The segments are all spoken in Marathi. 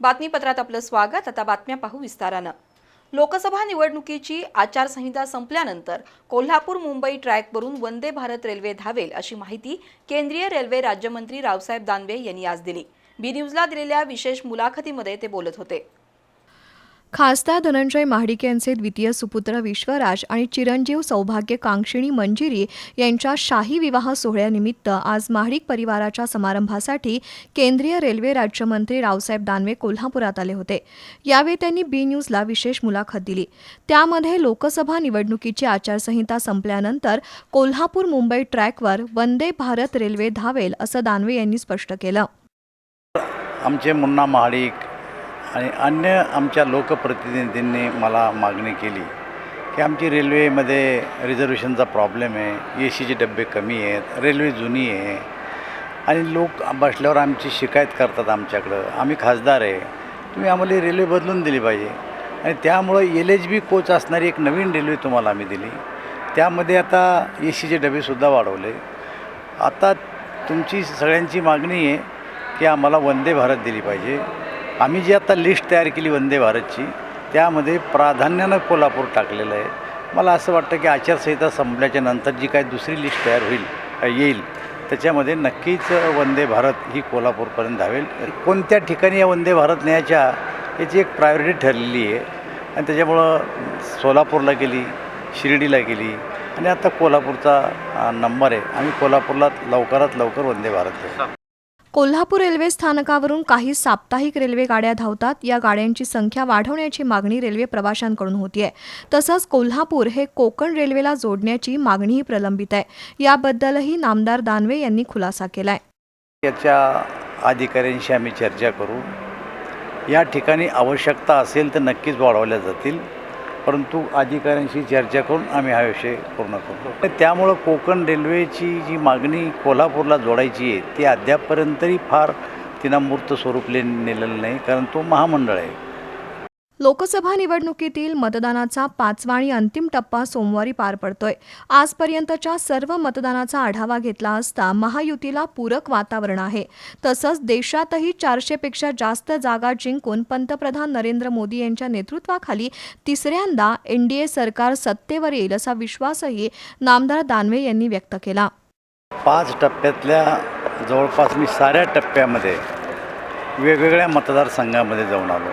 बातमीपत्रात आपलं स्वागत. आता बातम्या पाहू विस्तारानं. लोकसभा निवडणुकीची आचारसंहिता संपल्यानंतर कोल्हापूर मुंबई ट्रॅकवरून वंदे भारत रेल्वे धावेल अशी माहिती केंद्रीय रेल्वे राज्यमंत्री रावसाहेब दानवे यांनी आज दिली. बी न्यूजला दिलेल्या विशेष मुलाखतीमध्ये ते बोलत होते. खासदार धनंजय महाडिक यांचे द्वितीय सुपुत्र विश्वराज आणि चिरंजीव सौभाग्य कांक्षिणी मंजिरी यांच्या शाही विवाह सोहळ्यानिमित्त आज महाडिक परिवाराच्या समारंभासाठी केंद्रीय रेल्वे राज्यमंत्री रावसाहेब दानवे कोल्हापुरात आले होते. यावेळी त्यांनी बी न्यूजला विशेष मुलाखत दिली. त्यामध्ये लोकसभा निवडणुकीची आचारसंहिता संपल्यानंतर कोल्हापूर मुंबई ट्रॅकवर वंदे भारत रेल्वे धावेल असं दानवे यांनी स्पष्ट केलं. आमचे मुन्ना महाडिक आणि अन्य आमच्या लोकप्रतिनिधींनी मला मागणी केली की आमची रेल्वेमध्ये रिझर्वेशनचा प्रॉब्लेम आहे ए सीचे डबे कमी आहेत रेल्वे जुनी आहे आणि लोक बसल्यावर आमची शिकायत करतात आमच्याकडं. आम्ही खासदार आहे. तुम्ही आम्हाला रेल्वे बदलून दिली पाहिजे. आणि त्यामुळं एल एच बी कोच असणारी एक नवीन रेल्वे तुम्हाला आम्ही दिली. त्यामध्ये आता ए सीचे डबेसुद्धा वाढवले. आता तुमची सगळ्यांची मागणी आहे की आम्हाला वंदे भारत दिली पाहिजे. आम्ही जी आता लिस्ट तयार केली वंदे भारतची त्यामध्ये प्राधान्यानं कोल्हापूर टाकलेलं आहे. मला असं वाटतं की आचारसंहिता संपल्याच्या नंतर जी काही दुसरी लिस्ट तयार होईल येईल त्याच्यामध्ये नक्कीच वंदे भारत ही कोल्हापूरपर्यंत धावेल. कोणत्या ठिकाणी या वंदे भारत न्यायच्या याची एक प्रायोरिटी ठरलेली आहे. आणि त्याच्यामुळं सोलापूरला गेली शिर्डीला गेली आणि आता कोल्हापूरचा नंबर आहे. आम्ही कोल्हापूरला लवकरात लवकर वंदे भारत देऊ कोल्हापूर रेल्वे स्थानकावरून काही साप्ताहिक रेल्वे गाड्या धावतात. या गाड्यांची संख्या वाढवण्याची मागणी रेल्वे प्रवाशांकडून होतीये. तसंच कोल्हापूर हे कोकण रेल्वेला जोडण्याची मागणीही प्रलंबित आहे. याबद्दलही नामदार दानवे यांनी खुलासा केलाय. याच्या अधिकाऱ्यांशी आम्ही चर्चा करू. या ठिकाणी आवश्यकता असेल तर नक्कीच वाढवल्या जातील. परंतु अधिकाऱ्यांशी चर्चा करून आम्ही हा विषय पूर्ण करतो. त्यामुळं कोकण रेल्वेची जी मागणी कोल्हापूरला जोडायची आहे ती अद्यापपर्यंतही फार तिनं मूर्त स्वरूप ले नेलेलं नाही कारण तो महामंडळ आहे. लोकसभा निवडणुकीतील मतदानाचा पाचवा आणि अंतिम टप्पा सोमवारी पार पडतोय. आजपर्यंतच्या सर्व मतदानाचा आढावा घेतला असता महायुतीला पूरक वातावरण आहे. तसंच देशातही चारशेपेक्षा जास्त जागा जिंकून पंतप्रधान नरेंद्र मोदी यांच्या नेतृत्वाखाली तिसऱ्यांदा एनडीए सरकार सत्तेवर येईल असा विश्वासही नामदार दानवे यांनी व्यक्त केला. पाच टप्प्यातल्या जवळपास मी साऱ्या टप्प्यामध्ये वेगवेगळ्या मतदारसंघामध्ये जाऊन आलो.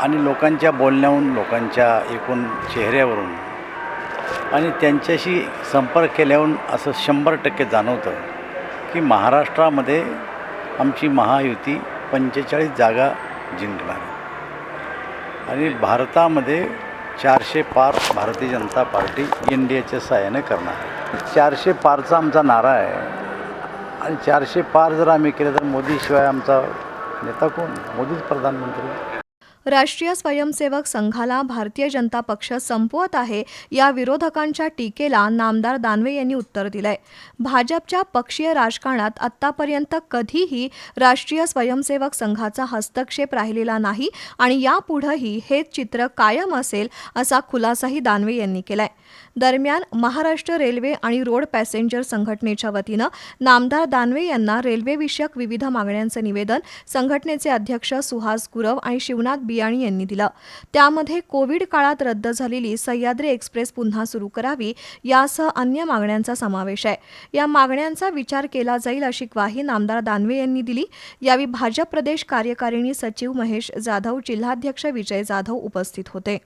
आणि लोकांच्या बोलण्याहून लोकांच्या एकूण चेहऱ्यावरून आणि त्यांच्याशी संपर्क केल्याहून असं शंभर टक्के जाणवतं की महाराष्ट्रामध्ये आमची महायुती पंचेचाळीस जागा जिंकणार आहे. आणि भारतामध्ये चारशे पार Bharatiya Janata party N D एच्या सहाय्याने करणार चारशे पारचा आमचा नारा आहे. आणि चारशे पार जर आम्ही केलं तर मोदीशिवाय आमचा नेता कोण? मोदीच प्रधानमंत्री. राष्ट्रीय स्वयंसेवक संघाला भारतीय जनता पक्ष संपवत आहे या विरोधकांच्या टीकेला नामदार दानवे यांनी उत्तर दिलंय. भाजपच्या पक्षीय राजकारणात आत्तापर्यंत कधीही राष्ट्रीय स्वयंसेवक संघाचा हस्तक्षेप राहिलेला नाही आणि यापुढंही हेच चित्र कायम असेल असा खुलासाही दानवे यांनी केलाय. दरम्यान महाराष्ट्र रेल्वे आणि रोड पॅसेंजर संघटनेच्या वतीनं नामदार दानवे यांना रेल्वेविषयक विविध मागण्यांचं निवेदन संघटनेचे अध्यक्ष सुहास गुरव आणि शिवनाथ बियाणी यांनी दिलं. त्यामध्ये कोविड काळात रद्द झालेली सह्याद्री एक्सप्रेस पुन्हा सुरू करावी यासह अन्य मागण्यांचा समावेश आहे. या मागण्यांचा विचार केला जाईल अशी ग्वाही नामदार दानवे यांनी दिली. यावेळी भाजप प्रदेश कार्यकारिणी सचिव महेश जाधव जिल्हाध्यक्ष विजय जाधव उपस्थित होते.